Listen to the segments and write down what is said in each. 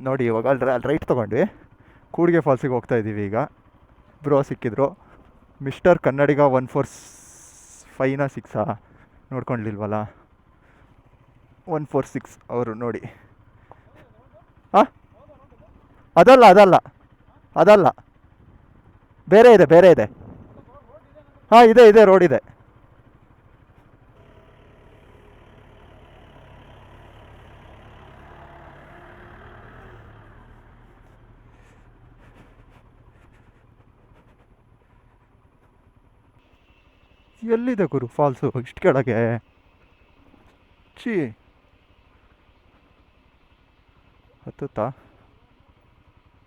ನೋಡಿ, ಇವಾಗ ಅಲ್ಲಿ ಅಲ್ಲಿ ರೈಟ್ ತೊಗೊಂಡ್ವಿ. ಕೂಡಿಗೆ ಫಾಲ್ಸಿಗೆ ಹೋಗ್ತಾ ಇದ್ದೀವಿ ಈಗ. ಬ್ರೋ ಸಿಕ್ಕಿದ್ರು. ಮಿಸ್ಟರ್ ಕನ್ನಡಿಗ ಒನ್ ಫೋರ್ ಫೈನಾ ಸಿಕ್ಸಾ? ನೋಡ್ಕೊಂಡ್ಲಿಲ್ವಲ್ಲ ಒನ್ ಫೋರ್ ಸಿಕ್ಸ್ ಅವರು ನೋಡಿ. ಹಾಂ ಅದಲ್ಲ ಅದಲ್ಲ. ಅದಲ್ಲ. ಬೇರೆ ಇದೆ ಬೇರೆ ಇದೆ. ಹಾಂ, ಇದೆ ಇದೆ, ರೋಡ್ ಇದೆ. ಎಲ್ಲಿದೆ ಗುರು? ಫಾಲ್ಸು ಇಷ್ಟು ಕೆಳಗೆ. ಛೀ. ಹತ್ತುತ್ತಾ?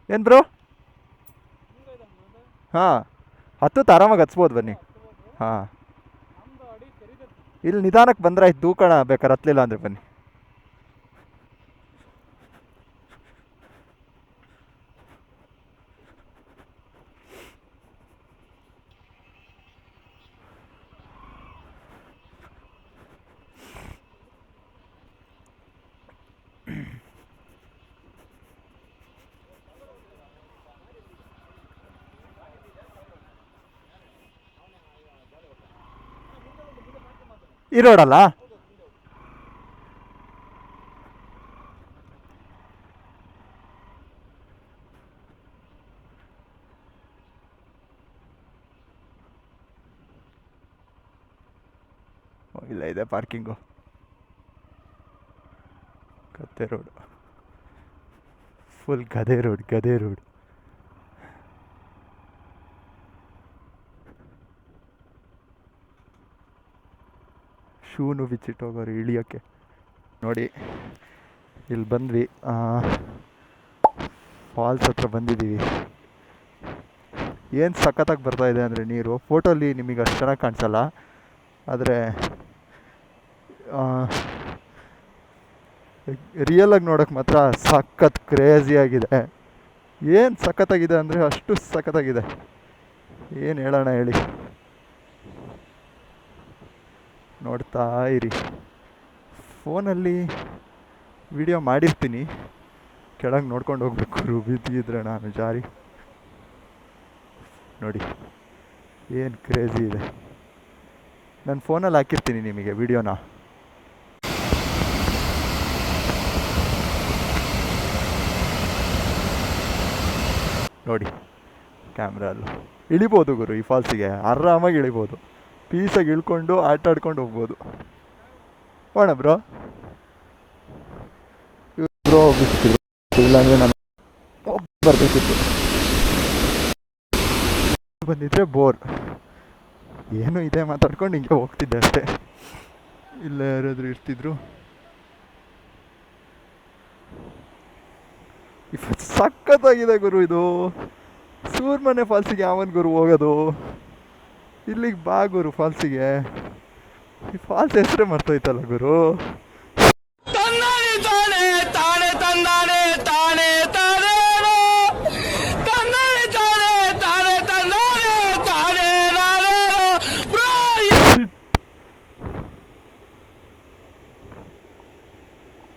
ಏನು ಬ್ರೋ ಹಾಂ. ಹತ್ತುತ್ತಾ? ಆರಾಮಾಗಿ ಹತ್ಸ್ಬೋದು ಬನ್ನಿ. ಹಾಂ. ಇಲ್ಲಿ ನಿಧಾನಕ್ಕೆ ಬಂದ್ರೆ ಆಯ್ತು. ದೂಕಣ ಬೇಕಾದ್ರೆ ಹತ್ತಲಿಲ್ಲ ಅಂದರೆ ಬನ್ನಿ. ಈ ರೋಡಲ್ಲ ಇಲ್ಲ ಇದೆ ಪಾರ್ಕಿಂಗು. ಕತ್ತೆ ರೋಡು. ಫುಲ್ ಗದೆ ರೋಡ್ ಗದೆ ರೋಡ್. ಶೂನು ಬಿಚ್ಚಿಟ್ಟು ಹೋಗೋರು ಇಳಿಯೋಕ್ಕೆ. ನೋಡಿ, ಇಲ್ಲಿ ಬಂದ್ವಿ. ಫಾಲ್ಸ್ ಹತ್ರ ಬಂದಿದ್ದೀವಿ. ಏನು ಸಖತ್ತಾಗಿ ಬರ್ತಾಯಿದೆ ಅಂದರೆ ನೀರು. ಫೋಟೋಲಿ ನಿಮಗೆ ಅಷ್ಟು ಚೆನ್ನಾಗಿ ಕಾಣಿಸಲ್ಲ. ಆದರೆ ರಿಯಲಾಗಿ ನೋಡೋಕ್ಕೆ ಮಾತ್ರ ಸಖತ್ ಕ್ರೇಜಿಯಾಗಿದೆ ಏನು ಸಖತ್ತಾಗಿದೆ ಅಂದರೆ ಅಷ್ಟು ಸಖತ್ತಾಗಿದೆ. ಏನು ಹೇಳೋಣ ಹೇಳಿ. ನೋಡ್ತಾ ಇರಿ. ಫೋನಲ್ಲಿ ವಿಡಿಯೋ ಮಾಡಿರ್ತೀನಿ. ಕೆಳಗೆ ನೋಡ್ಕೊಂಡು ಹೋಗ್ಬೇಕು ರುಬಿದ್ದಿದ್ರೆ ನಾನು, ಜಾರಿ. ನೋಡಿ, ಏನು ಕ್ರೇಜಿ ಇದೆ. ನಾನು ಫೋನಲ್ಲಿ ಹಾಕಿರ್ತೀನಿ ನಿಮಗೆ ವಿಡಿಯೋನ. ನೋಡಿ, ಕ್ಯಾಮ್ರಲ್ಲೂ ಇಳಿಬೋದು ಗುರು ಈ ಫಾಲ್ಸಿಗೆ, ಆರಾಮಾಗಿ ಇಳಿಬೋದು. ಪೀಸಾಗಿ ಇಳ್ಕೊಂಡು ಆಟ ಆಡ್ಕೊಂಡು ಹೋಗ್ಬೋದು. ಓಣ ಬ್ರೋ. ಬ್ರೋ ಇಲ್ಲಾಂದರೆ ನಾನು ಬರಬೇಕಿತ್ತು ಬಂದಿದ್ರೆ ಬೋರ್. ಏನು ಇದೆ ಮಾತಾಡ್ಕೊಂಡು ಹಿಂಗೆ ಹೋಗ್ತಿದ್ದೆ ಅಷ್ಟೇ. ಇಲ್ಲ ಯಾರಾದರೂ ಇರ್ತಿದ್ರು? ಸಖತ್ತಾಗಿದೆ ಗುರು ಇದು. ಸೂರ್ಮನೆ ಫಾಲ್ಸಿಗೆ ಯಾವನ್ ಗುರು ಹೋಗೋದು? ಇಲ್ಲಿಗೆ ಬಾ ಗುರು ಫಾಲ್ಸಿಗೆ. ಈ ಫಾಲ್ಸ್ ಹೆಸರೇ ಮರ್ತೋಯ್ತಲ್ಲ ಗುರು.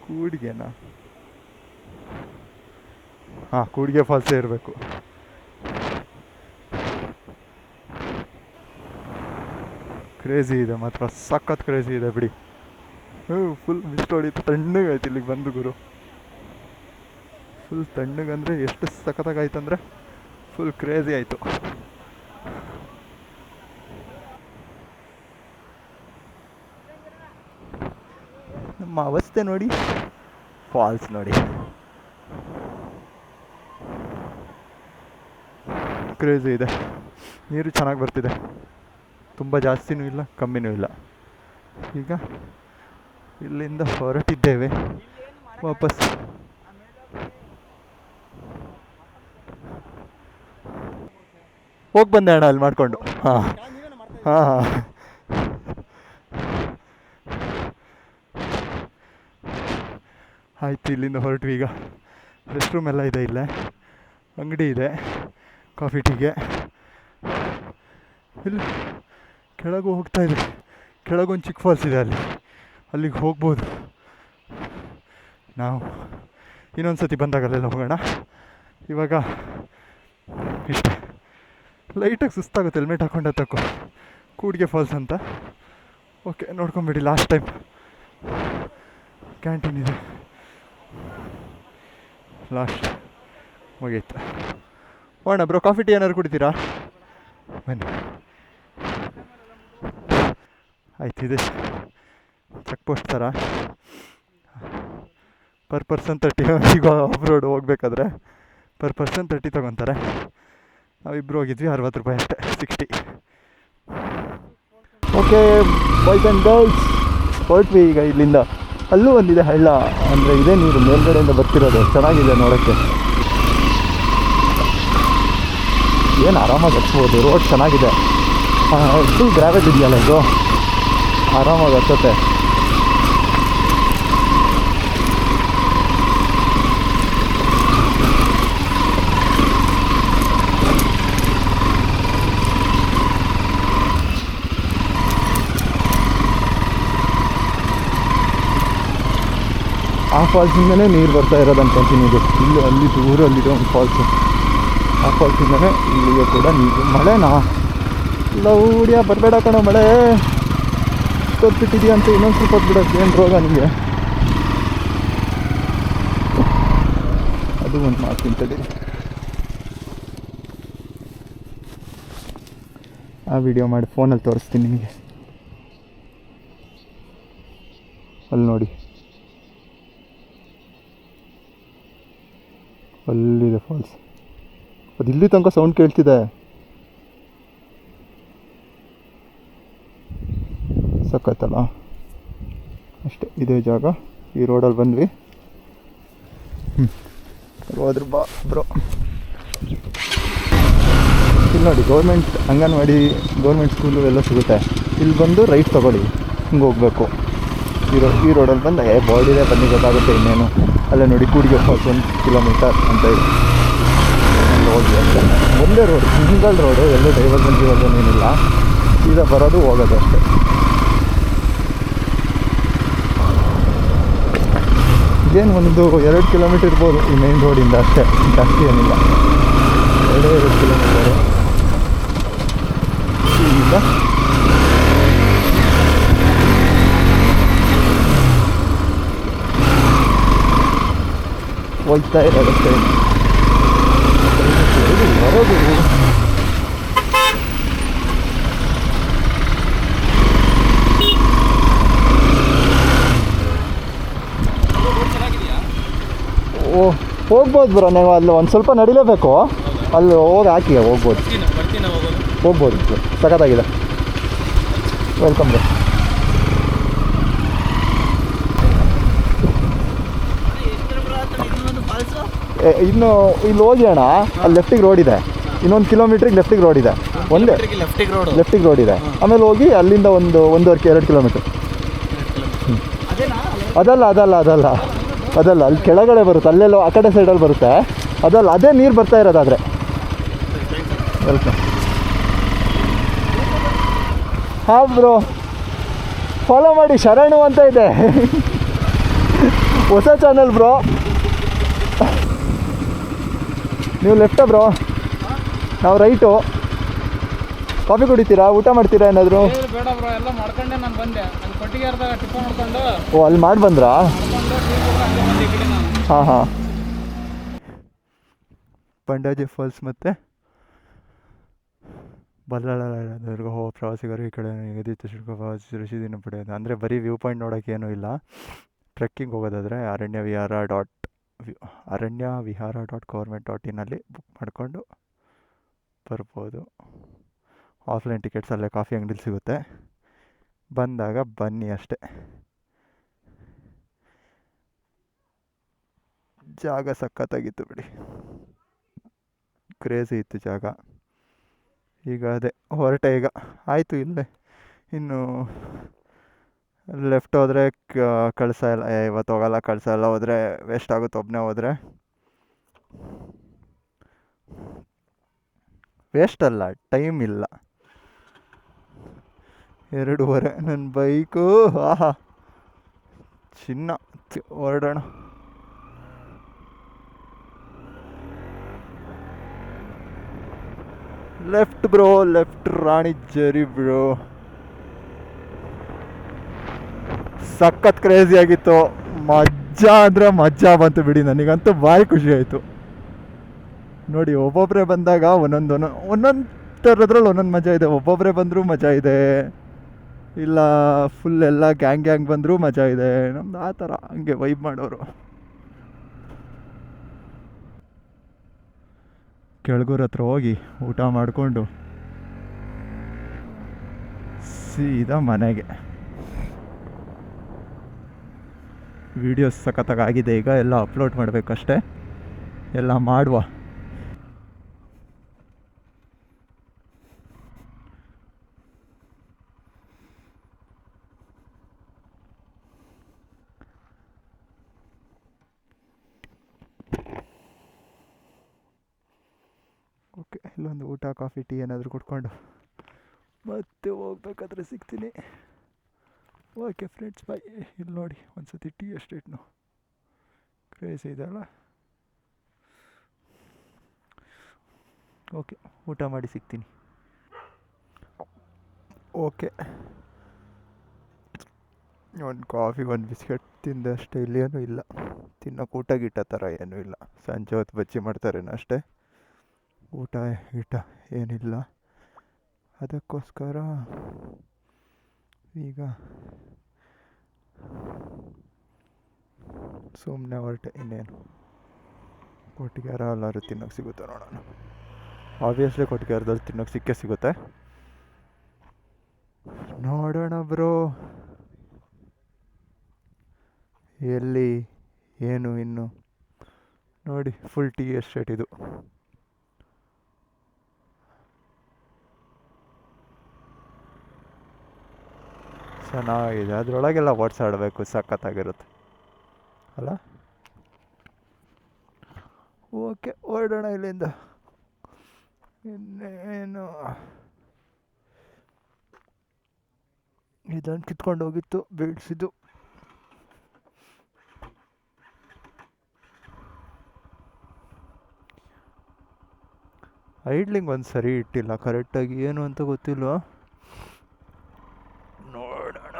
ಕೂಡಿಗೆನಾ? ಹಾಂ ಕೂಡಿಗೆ ಫಾಲ್ಸೇ ಇರಬೇಕು. ಕ್ರೇಜಿ ಇದೆ ಮಾತ್ರ, ಸಖತ್ ಕ್ರೇಜಿ ಇದೆ ಬಿಡಿ. ಹ್ಞೂ ಫುಲ್ ಮಿಸ್ಟ್ ಹೊಡಿತು ತಣ್ಣಗಾಯ್ತು ಇಲ್ಲಿಗೆ ಬಂದು ಗುರು. ಫುಲ್ ತಣ್ಣಗಂದರೆ ಎಷ್ಟು ಸಖತ್ತಾಗಾಯ್ತಂದರೆ ಫುಲ್ ಕ್ರೇಜಿ ಆಯಿತು. ನಮ್ಮ ಅವಸ್ಥೆ ನೋಡಿ ಫಾಲ್ಸ್ ನೋಡಿ. ಕ್ರೇಜಿ ಇದೆ. ನೀರು ಚೆನ್ನಾಗಿ ಬರ್ತಿದೆ. ತುಂಬ ಜಾಸ್ತಿನೂ ಇಲ್ಲ, ಕಮ್ಮಿನೂ ಇಲ್ಲ. ಈಗ ಇಲ್ಲಿಂದ ಹೊರಟಿದ್ದೇವೆ. ವಾಪಸ್. ಹೋಗಿ ಬಂದೆ ಅಣ್ಣ, ಅಲ್ಲಿ ಮಾಡಿಕೊಂಡು. ಹಾಂ. ಹಾಂ ಹಾಂ. ಆಯಿತು, ಇಲ್ಲಿಂದ ಹೊರಟ್ವಿ ಈಗ. ರೆಸ್ಟ್ ರೂಮ್ ಎಲ್ಲ ಇದೆ ಇಲ್ಲೇ. ಅಂಗಡಿ ಇದೆ ಕಾಫಿ ಟೀಗೆ ಇಲ್ಲಿ. ಕೆಳಗೂ ಹೋಗ್ತಾ ಇದೆ ಕೆಳಗೊಂದು ಚಿಕ್ಕ ಫಾಲ್ಸ್ ಇದೆ ಅಲ್ಲಿ. ಅಲ್ಲಿಗೆ ಹೋಗ್ಬೋದು. ನಾವು ಇನ್ನೊಂದು ಸತಿ ಬಂದಾಗಲ್ಲೆಲ್ಲ ಹೋಗೋಣ. ಇವಾಗ ಇಷ್ಟೇ. ಲೈಟಾಗಿ ಸುಸ್ತಾಗುತ್ತೆ ಹೆಲ್ಮೆಟ್ ಹಾಕೊಂಡೆ ತಕ್ಕೋ ಕೂಡಿಗೆ ಫಾಲ್ಸ್ ಅಂತ. ಓಕೆ ನೋಡ್ಕೊಂಬಿಡಿ ಲಾಸ್ಟ್ ಟೈಮ್ ಕ್ಯಾಂಟೀನ್ ಇದೆ. ಲಾಸ್ಟ್ ಮುಗೀತು. ಹೋಣ ಬ್ರೋ ಕಾಫಿ ಟೀ ಏನಾದ್ರು ಕುಡಿತೀರಾ? ಬನ್ನಿ. ಆಯ್ತು, ಇದೆ. ಚೆಕ್ ಪೋಸ್ಟ್ ಥರ. ಪರ್ ಪರ್ಸನ್ ತರ್ಟಿ ಈಗ ಆಫ್ ರೋಡ್ ಹೋಗ್ಬೇಕಾದ್ರೆ ಪರ್ ಪರ್ಸನ್ ತರ್ಟಿ ತೊಗೊತಾರೆ. ನಾವಿಬ್ಬರು ಹೋಗಿದ್ವಿ, ಅರವತ್ತು ರೂಪಾಯಿ ಅಷ್ಟೇ sixty okay boys and girls ಹೊರಟ್ವಿ ಈಗ ಇಲ್ಲಿಂದ ಅಲ್ಲೂ ಒಂದಿದೆ ಹಳ್ಳ. ಅಂದರೆ ಇದೇ ನೀರು ಮೇಲ್ಗಡೆಯಿಂದ ಬರ್ತಿರೋದು. ಚೆನ್ನಾಗಿದೆ ನೋಡೋಕ್ಕೆ. ಏನು ಆರಾಮಾಗಿ ಹಚ್ಬೋದು ರೋಡ್ ಚೆನ್ನಾಗಿದೆ. ಫುಲ್ ಗ್ರಾವೇಜ್ ಇದೆಯಲ್ಲ ಇದು? ಆರಾಮಾಗಿ ಹತ್ತುತ್ತೆ ಆ ಫಾಲ್ಸಿಂದನೇ ನೀರು ಬರ್ತಾ ಇರೋದು ಅನ್ಕೊಂತೀನಿ ಇದು. ಇಲ್ಲಿ ಅಲ್ಲಿ ದೂರ ಅಲ್ಲಿರೋ ಒಂದು ಫಾಲ್ಸು. ಆ ಫಾಲ್ಸಿಂದನೇ ಇಲ್ಲಿಗೆ ಕೂಡ ನೀರು. ಮಳೆನಾ? ಲೌಡಿಯ, ಬರಬೇಡ ಕಣೋ ಮಳೆ. ಕೊಟ್ಬಿಟ್ಟಿದೆಯಾ ಅಂತ ಇನ್ನೊಂದು ಸ್ವಲ್ಪ ಹೊತ್ತು ಬಿಡೋದು ಏನು ರೋಗ ನಿಮಗೆ? ಅದು ಒಂದು ಮಾತು ತಿಂತದೆ ಆ ವಿಡಿಯೋ ಮಾಡಿ ಫೋನಲ್ಲಿ ತೋರಿಸ್ತೀನಿ ನಿಮಗೆ. ಅಲ್ಲಿ ನೋಡಿ. ಅಲ್ಲಿದೆ ಫಾಲ್ಸ್ ಅದು ಇಲ್ಲಿ ತನಕ ಸೌಂಡ್ ಕೇಳ್ತಿದೆ. ಸಖತ್ತಲ್ಲ ಅಷ್ಟೇ, ಇದೇ ಜಾಗ, ಈ ರೋಡಲ್ಲಿ ಬಂದ್ವಿ ಹೋದ್ರು ಬಾ, ಬ್ರೋ. ಇಲ್ಲಿ ನೋಡಿ ಗೌರ್ಮೆಂಟ್ ಅಂಗನವಾಡಿ ಗೌರ್ಮೆಂಟ್ ಸ್ಕೂಲು ಎಲ್ಲ ಸಿಗುತ್ತೆ. ಇಲ್ಲಿ ಬಂದು ರೈಟ್ ತಗೊಳ್ಳಿ. ಹಿಂಗೆ ಹೋಗಬೇಕು. ಈ ರೋ, ಈ ರೋಡಲ್ಲಿ ಬಂದು ಏ ಬಾಡಿದೆ ಬನ್ನಿ, ಗೊತ್ತಾಗುತ್ತೆ ಇನ್ನೇನು. ಅಲ್ಲೇ ನೋಡಿ, ಕೂಡಿಗೆ ಫಾಲ್ಸ್ ಒಂದು ಕಿಲೋಮೀಟರ್ ಅಂತ ಇದೆ. ಹೋಗಿ ಒಂದೇ ರೋಡ್ ಸಿಂಗಲ್ ರೋಡು ಎಲ್ಲೂ ಡೈವರ್ಜನ್ ಡಿವರ್ಜನ್ ಏನಿಲ್ಲ. ಸೀದಾ ಬರೋದು ಹೋಗೋದು ಅಷ್ಟೇ. ಇದೇನು ಒಂದು ಎರಡು ಕಿಲೋಮೀಟರ್ ಇರ್ಬೋದು ಈ ಮೇನ್ ರೋಡಿಂದ ಅಷ್ಟೇ. ಜಾಸ್ತಿ ಏನಿಲ್ಲ. ಎರಡು ಎರಡು ಕಿಲೋಮೀಟರ್. ಈಗ ಹೋಗ್ತಾ ಇರೋದಷ್ಟೇ ಬರೋದು ಓ, ಹೋಗ್ಬೋದು ಬ್ರೋ, ನೀವು ಅಲ್ಲಿ ಒಂದು ಸ್ವಲ್ಪ ನಡಿಲೇಬೇಕು. ಅಲ್ಲಿ ಹೋಗಿ ಹಾಕಿ, ಹೋಗ್ಬೋದು. ಹೋಗ್ಬೋದು. ಸಖತ್ತಾಗಿದೆ. Welcome bro. ಇನ್ನು ಇಲ್ಲಿ ಹೋಗಿ ಅಣ್ಣ, ಅಲ್ಲಿ ಲೆಫ್ಟಿಗೆ ರೋಡ್ ಇದೆ. ಇನ್ನೊಂದು ಕಿಲೋಮೀಟ್ರಿಗೆ ಲೆಫ್ಟಿಗೆ ರೋಡ್ ಇದೆ. ಒಂದೇ ಲೆಫ್ಟಿಗೆ ರೋಡ್ ಇದೆ. ಆಮೇಲೆ ಹೋಗಿ ಅಲ್ಲಿಂದ ಒಂದು ಒಂದೂವರೆ, ಎರಡು ಕಿಲೋಮೀಟ್ರ್ ಅದಲ್ಲ ಅದಲ್ಲ ಅದಲ್ಲ. ಅದಲ್ಲ, ಅಲ್ಲಿ ಕೆಳಗಡೆ ಬರುತ್ತೆ, ಅಲ್ಲೆಲ್ಲೋ ಆ ಕಡೆ ಸೈಡಲ್ಲಿ ಬರುತ್ತೆ. ಅದಲ್ಲ, ಅದೇ ನೀರು ಬರ್ತಾ ಇರೋದಾದರೆ. ಹಾಂ ಬ್ರೋ ಫಾಲೋ ಮಾಡಿ, ಶರಣು ಅಂತ ಇದೆ. ಹೊಸ ಚಾನಲ್ ಬ್ರೋ ನೀವು ಲೆಫ್ಟ ಬ್ರೋ ನಾವು ರೈಟು ಕಾಫಿ ಕುಡಿತೀರಾ? ಊಟ ಮಾಡ್ತೀರಾ ಏನಾದರೂ? ಬೇಡ ಬ್ರೋ ಎಲ್ಲ ಮಾಡ್ಕೊಂಡೆ ನಾನು ಬಂದೆ. ಅಲ್ಲಿ ಕೊಟ್ಟಿಗೆ ಅರ್ಧ ಟಿಪ್ಪ ಮಾಡ್ಕೊಂಡು ಓ ಅಲ್ಲಿ ಮಾಡಿ ಬಂದ್ರಾ? ಹಂಗೆ ಹಾಂ ಹಾಂ. ಪಂಡಾಜಿ ಫಾಲ್ಸ್ ಮತ್ತು ಬಲ್ಲಾಳದವರೆಗೂ ಹೋ ಪ್ರವಾಸಿಗರು ಈ ಕಡೆ ನಿಗದಿತ ಶುಲ್ಕ ಪಾವತಿಸಿ ರಸೀದಿನ ಪಡೆಯೋದು. ಅಂದರೆ ಬರೀ ವ್ಯೂ ಪಾಯಿಂಟ್ ನೋಡೋಕೆ ಏನೂ ಇಲ್ಲ. ಟ್ರೆಕ್ಕಿಂಗ್ ಹೋಗೋದಾದರೆ ಅರಣ್ಯ ವಿಹಾರ ಡಾಟ್ ಅರಣ್ಯ ವಿಹಾರ ಡಾಟ್ ಗೌರ್ಮೆಂಟ್ ಡಾಟ್ ಇನ್ನಲ್ಲಿ ಬುಕ್ ಮಾಡಿಕೊಂಡು ಬರ್ಬೋದು. ಆಫ್ಲೈನ್ ಟಿಕೆಟ್ಸ್ ಅಲ್ಲೇ ಕಾಫಿ ಅಂಗಡಿಲಿ ಸಿಗುತ್ತೆ. ಬಂದಾಗ ಬನ್ನಿ ಅಷ್ಟೇ. ಜಾಗ ಸಖತ್ತಾಗಿತ್ತು ಬಿಡಿ. ಕ್ರೇಜಿ ಇತ್ತು ಜಾಗ. ಈಗ ಅದೇ ಹೊರಟೆ ಈಗ. ಆಯಿತು ಇಲ್ಲೇ. ಇನ್ನು ಲೆಫ್ಟ್ ಹೋದರೆ ಕಳಿಸ ಇಲ್ಲ ಏ, ಇವತ್ತು ಹೋಗಲ್ಲ ಕಳಿಸ ಎಲ್ಲ ಹೋದರೆ ವೇಸ್ಟ್ ಆಗುತ್ತೆ ಒಬ್ಬನೇ ಹೋದರೆ. ವೇಸ್ಟ್ ಅಲ್ಲ ಟೈಮ್ ಇಲ್ಲ. ಎರಡೂವರೆ. ನನ್ನ ಬೈಕು. ಆಹಾ. ಚಿನ್ನ. ಹೊರಡೋಣ. ಲೆಫ್ಟ್ ಬ್ರೋ, ಲೆಫ್ಟ್ ರಾಣಿ ಜರಿ ಬ್ರೋ. ಸಖತ್ ಕ್ರೇಜಿ ಆಗಿತ್ತು. ಮಜಾ ಅಂದ್ರೆ ಮಜಾ ಬಂತು ಬಿಡಿ. ನನಗಂತೂ ಭಾರಿ ಖುಷಿ ಆಯಿತು. ನೋಡಿ ಒಬ್ಬೊಬ್ಬರೇ ಬಂದಾಗ ಒಂದೊಂದು ಒಂದೊಂದು ಥರದ್ರಲ್ಲಿ ಒಂದೊಂದು ಮಜಾ ಇದೆ. ಒಬ್ಬೊಬ್ಬರೇ ಬಂದರೂ ಮಜಾ ಇದೆ. ಇಲ್ಲ ಫುಲ್ ಎಲ್ಲ ಗ್ಯಾಂಗ್ ಗ್ಯಾಂಗ್ ಬಂದರೂ ಮಜಾ ಇದೆ. ನಮ್ದು ಆ ಥರ ಹಂಗೆ ವೈಬ್ ಮಾಡೋರು. ಕೆಳಗೂರ ಹತ್ರ ಹೋಗಿ ಊಟ ಮಾಡಿಕೊಂಡು ಸೀದಾ ಮನೆಗೆ. ವಿಡಿಯೋಸ್ ಸಖತ್ತಾಗಿದೆ ಈಗ ಎಲ್ಲ ಅಪ್ಲೋಡ್ ಮಾಡಬೇಕಷ್ಟೆ. ಎಲ್ಲ ಮಾಡುವ. ಇಲ್ಲೊಂದು ಊಟ, ಕಾಫಿ, ಟೀ ಏನಾದರೂ ಕುಟ್ಕೊಂಡು ಮತ್ತೆ ಹೋಗ್ಬೇಕಾದ್ರೆ ಸಿಗ್ತೀನಿ. ಓಕೆ ಫ್ರೆಂಡ್ಸ್ ಬಾಯ್ ಇಲ್ಲಿ ನೋಡಿ ಒಂದು ಸತಿ ಟೀ ಎಸ್ಟೇಟ್ನು ಕ್ರೇಜ್ ಇದೆಯಲ್ಲ ಓಕೆ ಊಟ ಮಾಡಿ ಸಿಗ್ತೀನಿ. ಓಕೆ ಒಂದು ಕಾಫಿ, ಒಂದು ಬಿಸ್ಕೆಟ್ ತಿಂದಷ್ಟೇ ಇಲ್ಲೇನೂ ಇಲ್ಲ ತಿನ್ನೋಕೆ ಊಟ ಗೀಟ ಥರ ಏನೂ ಇಲ್ಲ. ಸಂಜೆ ಹೊತ್ತು ಬಜ್ಜಿ ಮಾಡ್ತಾರೇನೋ ಅಷ್ಟೇ. ಊಟ ಗೀಟ ಏನಿಲ್ಲ. ಅದಕ್ಕೋಸ್ಕರ ಈಗ ಸುಮ್ಮನೆ ಹೊರಟೆ ಇನ್ನೇನು. ಕೊಟ್ಟಿಗೆರ ಎಲ್ಲರೂ ತಿನ್ನೋಕೆ ಸಿಗುತ್ತೆ ನೋಡೋಣ. ಆಬ್ವಿಯಸ್ಲಿ ಕೊಟ್ಟಿಗೆರದಲ್ಲಿ ತಿನ್ನೋಕೆ ಸಿಕ್ಕೇ ಸಿಗುತ್ತೆ. ನೋಡೋಣ ಬ್ರೋ. ಎಲ್ಲಿ, ಏನು, ಇನ್ನು. ನೋಡಿ ಫುಲ್ ಟೀ ಎಸ್ಟೇಟ್ ಇದು. ಚೆನ್ನಾಗಿದೆ. ಅದರೊಳಗೆಲ್ಲ ಓಡಿಸಾಡಬೇಕು ಸಖತ್ತಾಗಿರುತ್ತೆ. ಅಲ್ಲ? ಓಕೆ ಹೊರಡೋಣ ಇಲ್ಲಿಂದ. ಇನ್ನೇನು? ಇದನ್ನು ಕಿತ್ಕೊಂಡು ಹೋಗಿತ್ತು ಬೀಳ್ಸಿದ್ದು. ಐಡ್ಲಿಂಗ್ ಒಂದು ಸರಿ ಇಟ್ಟಿಲ್ಲ, ಕರೆಕ್ಟಾಗಿ ಏನು ಅಂತ ಗೊತ್ತಿಲ್ಲ ನೋಡೋಣ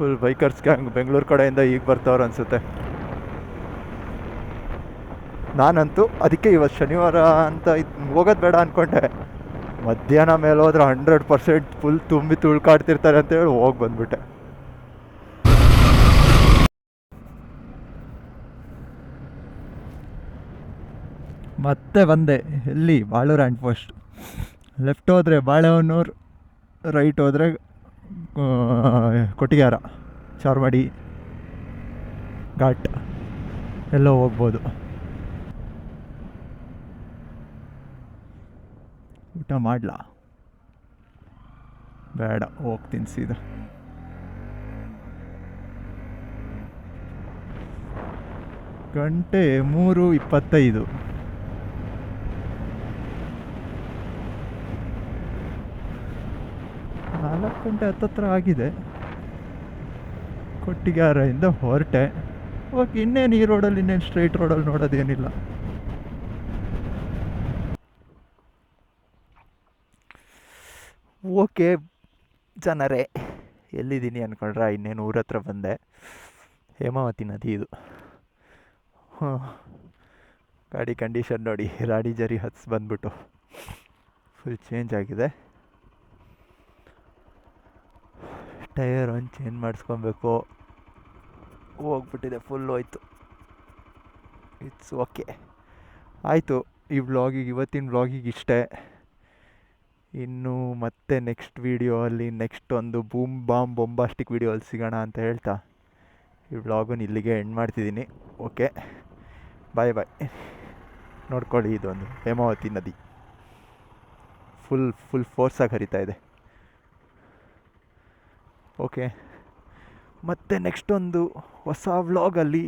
ಫುಲ್ ಬೈಕರ್ಸ್ ಗ್ಯಾಂಗ್ ಬೆಂಗಳೂರು ಕಡೆಯಿಂದ ಈಗ ಬರ್ತಾವ್ರು ಅನಿಸುತ್ತೆ. ನಾನಂತೂ ಅದಕ್ಕೆ ಇವತ್ತು ಶನಿವಾರ ಅಂತ ಇದು ಹೋಗೋದು ಬೇಡ ಅಂದ್ಕೊಂಡೆ ಮಧ್ಯಾಹ್ನ ಮೇಲೆ ಹೋದ್ರೆ ಹಂಡ್ರೆಡ್ ಪರ್ಸೆಂಟ್ ಫುಲ್ ತುಂಬಿ ತುಳ್ಕಾಡ್ತಿರ್ತಾರೆ ಅಂತೇಳಿ ಹೋಗಿ ಬಂದ್ಬಿಟ್ಟೆ. ಮತ್ತೆ ಬಂದೆ, ಎಲ್ಲಿ? ಬಾಳೂರು ಆ್ಯಂಡ್ ಪೋಸ್ಟ್ ಲೆಫ್ಟ್ ಹೋದರೆ ಬಾಳೆಹೊನ್ನೂರು ರೈಟ್ ಹೋದರೆ ಕೊಟ್ಟಿಗೆಹಾರ ಚಾರ್ಮಾಡಿ ಘಾಟ್ ಎಲ್ಲೋ ಹೋಗ್ಬೋದು. ಊಟ ಮಾಡಲ? ಬೇಡ ಹೋಗ್ತೀನಿ ಸೀದಾ. ಗಂಟೆ ಮೂರು ಇಪ್ಪತ್ತೈದು. ಗಂಟೆ ಹತ್ತತ್ರ ಆಗಿದೆ. ಕೊಟ್ಟಿಗಾರದಿಂದ ಹೊರಟೆ. ಓಕೆ ಇನ್ನೇನು ಈ ರೋಡಲ್ಲಿ ಇನ್ನೇನು ಸ್ಟ್ರೈಟ್ ರೋಡಲ್ಲಿ ನೋಡೋದೇನಿಲ್ಲ. ಓಕೆ ಜನರೇ, ಎಲ್ಲಿದ್ದೀನಿ ಅಂದ್ಕೊಂಡ್ರೆ ಇನ್ನೇನು ಊರ ಹತ್ರ ಬಂದೆ. ಹೇಮಾವತಿ ನದಿ ಇದು. ಹಾಂ, ಗಾಡಿ ಕಂಡೀಷನ್ ನೋಡಿ ರಾಡಿ ಜರಿ ಹತ್ಸಿ ಬಂದ್ಬಿಟ್ಟು. ಫುಲ್ ಚೇಂಜ್ ಆಗಿದೆ. ಟಯರ್ ಒಂದು ಚೇಂಜ್ ಮಾಡಿಸ್ಕೊಬೇಕು. ಹೋಗ್ಬಿಟ್ಟಿದೆ ಫುಲ್ ಹೋಯ್ತು. ಇಟ್ಸ್ ಓಕೆ ಆಯಿತು, ಈ ವ್ಲಾಗಿಗೆ ಇವತ್ತಿನ ವ್ಲಾಗಿಗೆ ಇಷ್ಟೇ. ಇನ್ನು ಮತ್ತೆ ನೆಕ್ಸ್ಟ್ ವೀಡಿಯೋ ಅಲ್ಲಿ ನೆಕ್ಸ್ಟ್ ಒಂದು ಬೂಮ್ ಬಾಮ್ ಬೊಂಬಾಸ್ಟಿಕ್ ವೀಡಿಯೋ ಅಲ್ಲಿ ಸಿಗೋಣ ಅಂತ ಹೇಳ್ತಾ. ಈ ವ್ಲಾಗನ್ನು ಇಲ್ಲಿಗೆ ಎಂಡ್ ಮಾಡ್ತಿದ್ದೀನಿ. ಓಕೆ ಬಾಯ್ ಬಾಯ್ ನೋಡ್ಕೊಳ್ಳಿ, ಇದೊಂದು ಹೇಮಾವತಿ ನದಿ. ಫುಲ್ ಫುಲ್ ಫೋರ್ಸಾಗಿ ಹರಿತಾ ಇದೆ. ಓಕೆ ಮತ್ತೆ ನೆಕ್ಸ್ಟ್ ಒಂದು ಹೊಸ ವ್ಲಾಗಲ್ಲಿ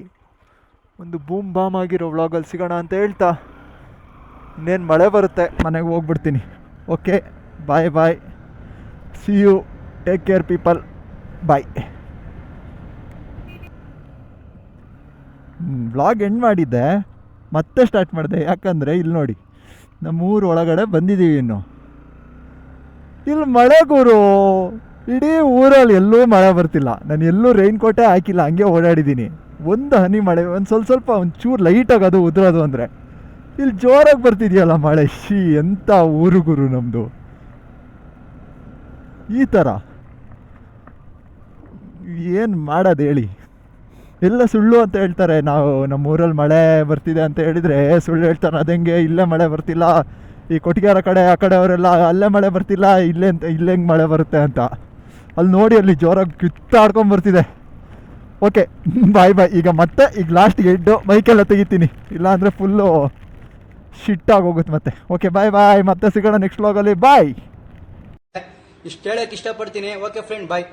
ಒಂದು ಬೂಮ್ ಬಾಮ್ ಆಗಿರೋ ವ್ಲಾಗಲ್ಲಿ ಸಿಗೋಣ ಅಂತ ಹೇಳ್ತಾ. ಇನ್ನೇನು ಮಳೆ ಬರುತ್ತೆ, ಮನೆಗೆ ಹೋಗ್ಬಿಡ್ತೀನಿ. Okay bye bye see you take care people bye vlog end ಮಾಡಿದ್ದೆ, ಮತ್ತೆ ಸ್ಟಾರ್ಟ್ ಮಾಡಿದೆ. ಯಾಕಂದರೆ ಇಲ್ಲಿ ನೋಡಿ ನಮ್ಮ ಊರು ಒಳಗಡೆ ಬಂದಿದ್ದೀವಿ ಇನ್ನು. ಇಲ್ಲಿ ಮಳೆ ಗುರು. ಇಡೀ ಊರಲ್ಲಿ ಎಲ್ಲೂ ಮಳೆ ಬರ್ತಿಲ್ಲ. ನಾನು ಎಲ್ಲೂ ರೈನ್ ಕೋಟೇ ಹಾಕಿಲ್ಲ, ಹಂಗೆ ಓಡಾಡಿದ್ದೀನಿ. ಒಂದು ಹನಿ ಮಳೆ, ಒಂದು ಸ್ವಲ್ಪ ಸ್ವಲ್ಪ ಒಂದು ಚೂರು ಲೈಟಾಗಿ ಅದು ಉದುರೋದು ಅಂದರೆ. ಇಲ್ಲಿ ಜೋರಾಗಿ ಬರ್ತಿದೆಯಲ್ಲ ಮಳೆ ಶೀ ಎಂಥ ಊರು ಗುರು ನಮ್ಮದು ಈ ಥರ ಏನು ಮಾಡೋದು ಹೇಳಿ. ಎಲ್ಲ ಸುಳ್ಳು ಅಂತ ಹೇಳ್ತಾರೆ, ನಾವು ನಮ್ಮ ಊರಲ್ಲಿ ಮಳೆ ಬರ್ತಿದೆ ಅಂತ ಹೇಳಿದರೆ ಸುಳ್ಳು ಹೇಳ್ತಾರೆ ಹೆಂಗೆ ಇಲ್ಲೇ ಮಳೆ ಬರ್ತಿಲ್ಲ. ಈ ಕೊಟ್ಟಿಗೆರ ಕಡೆ, ಆ ಕಡೆ ಅವರೆಲ್ಲ ಅಲ್ಲೇ ಮಳೆ ಬರ್ತಿಲ್ಲ, ಇಲ್ಲೇ ಅಂತ ಇಲ್ಲೇ ಹೆಂಗೆ ಮಳೆ ಬರುತ್ತೆ ಅಂತ. ಅಲ್ಲಿ ನೋಡಿ, ಅಲ್ಲಿ ಜೋರಾಗಿ ಕಿತ್ತಾಡ್ಕೊಂಡು ಬರ್ತಿದೆ. ಓಕೆ ಬಾಯ್ ಬಾಯ್ ಈಗ ಮತ್ತೆ, ಈಗ ಲಾಸ್ಟ್ಗೆ ಎಡ್ಡು ಮೈಕೆಲ್ಲ ತೆಗಿತೀನಿ. ಇಲ್ಲಾಂದರೆ ಫುಲ್ಲು ಶಿಟ್ಟಾಗಿ ಹೋಗುತ್ತೆ ಮತ್ತೆ. ಓಕೆ ಬಾಯ್ ಬಾಯ್ ಮತ್ತೆ ಸಿಗೋಣ ನೆಕ್ಸ್ಟ್ ವ್ಲಾಗಲ್ಲಿ ಬಾಯ್ ಇಷ್ಟು ಹೇಳಕ್ ಇಷ್ಟಪಡ್ತೀನಿ. Okay friend bye